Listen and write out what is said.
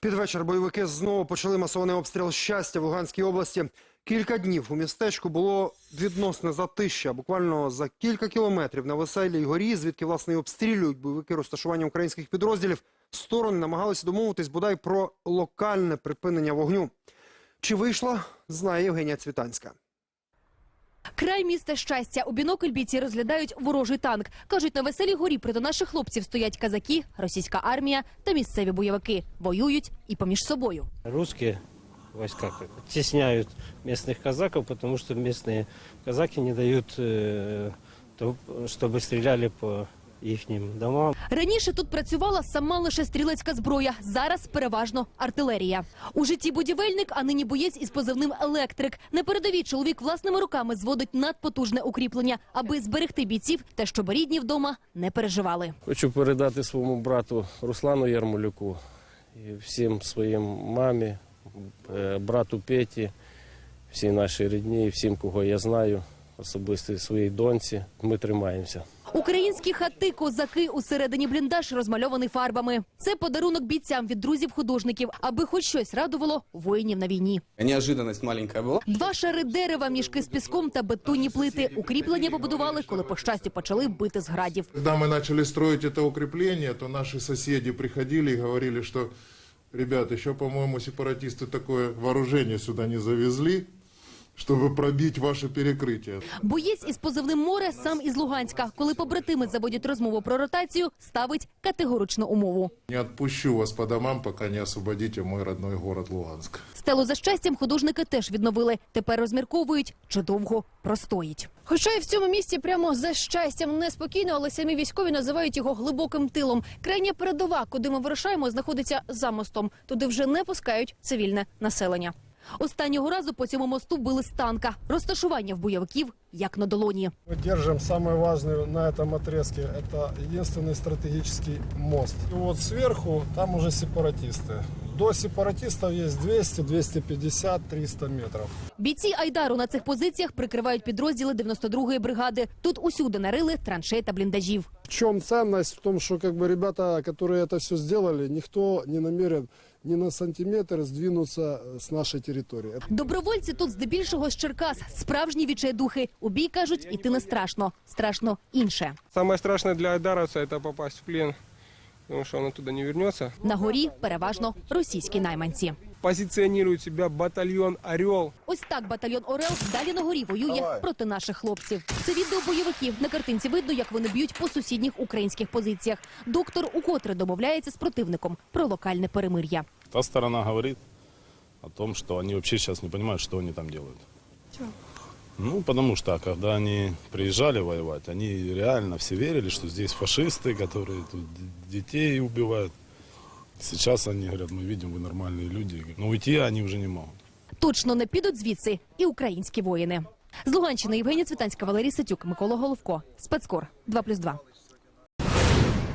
Під вечір бойовики знову почали масований обстріл щастя в Луганській області. Кілька днів у містечку було відносне затища. Буквально за кілька кілометрів на веселій горі, звідки власне і обстрілюють бойовики розташування українських підрозділів. Сторони намагалися домовитись бодай про локальне припинення вогню. Чи вийшло, знає Євгенія Цвітанська. Край міста щастя. У бінокль бійці розглядають ворожий танк. Кажуть, на веселій горі проти наших хлопців стоять казаки, російська армія та місцеві бойовики. Воюють і поміж собою. Русские войска как бы стесняют местных казаков, потому что местные казаки не дают, э, то- чтобы стреляли по их домам. Раніше тут працювала сама лише стрілецька зброя. Зараз переважно артилерія. У житті будівельник, а нині боєць із позивним електрик. На передовій чоловік власними руками зводить надпотужне укріплення, аби зберегти бійців та щоб рідні вдома не переживали. Хочу передати своєму брату Руслану Ярмолюку і всім своїм мамі, е, брату Петі, всій нашій рідні, всім, кого я знаю, особисто своїй доньці. Ми тримаємося. Українські хати, козаки усередині бліндаж розмальований фарбами. Це подарунок бійцям від друзів-художників, аби хоч щось радувало воїнів на війні. Неожиданность маленькая была. Два шари дерева, мішки з піском та бетонні плити. Укріплення побудували, коли по щастю почали бити з градів. Когда мы начали строить это укрепление, то наши соседи приходили и говорили, что, ребят, еще, по-моему, сепаратисты такое вооружение сюда не завезли, чтобы пробить ваше перекрытие. Боєць із позивним море сам із Луганська. Коли побратими заводять розмову про ротацію, ставить категоричну умову. Не отпущу вас по домам, пока не освободите мой родной город Луганск. Стелу за щастям художники теж відновили. Тепер розмірковують, чи довго простоїть. Хоча і в цьому місці прямо за щастям неспокійно, але самі військові називають його глибоким тилом. Крайня передова, куди ми вирушаємо, знаходиться за мостом. Туди вже не пускають цивільне населення. Останнього разу по цьому мосту били з танка. Розташування в бойовиків як на долоні. Мы держим самое важное на этом отрезке. Это единственный стратегический мост. И вот сверху там уже сепаратисты. До сепаратистов есть 200, 250, 300 метров. Бійці Айдару на цих позиціях прикривають підрозділи 92-ї бригади. Тут усюди нарили траншей та бліндажів. В чем ценность? В том, что как бы ребята, которые это все сделали, никто не намерен ни на сантиметр здвинуться з нашої території. Добровольці тут здебільшого з Черкас, справжні відчайдухи. У бій кажуть, іти не страшно, страшно інше. Саме страшне для Айдара – це попасть в плін, тому що он туди не повернеться. На горі переважно російські найманці. Позиционирует себя батальон «Орел». Ось так батальйон Орел далі на горі воює проти наших хлопців. Це відео бойовиків. На картинці видно, як вони б'ють по сусідніх українських позиціях. Доктор укотре домовляється з противником про локальне перемир'я. Та сторона говорит о том, что они вообще сейчас не понимают, что они там делают. Ну, потому что, когда они приезжали воевать, они реально все верили, что здесь фашисты, которые тут детей убивают. Сейчас они говорят, мы видим, вы нормальные люди. Но уйти они уже не могут. Точно не підуть звідси і українські воїни. З Луганщини Євгенія Цвітанська, Валерій Сатюк, Микола Головко. Спецкор 2+,2.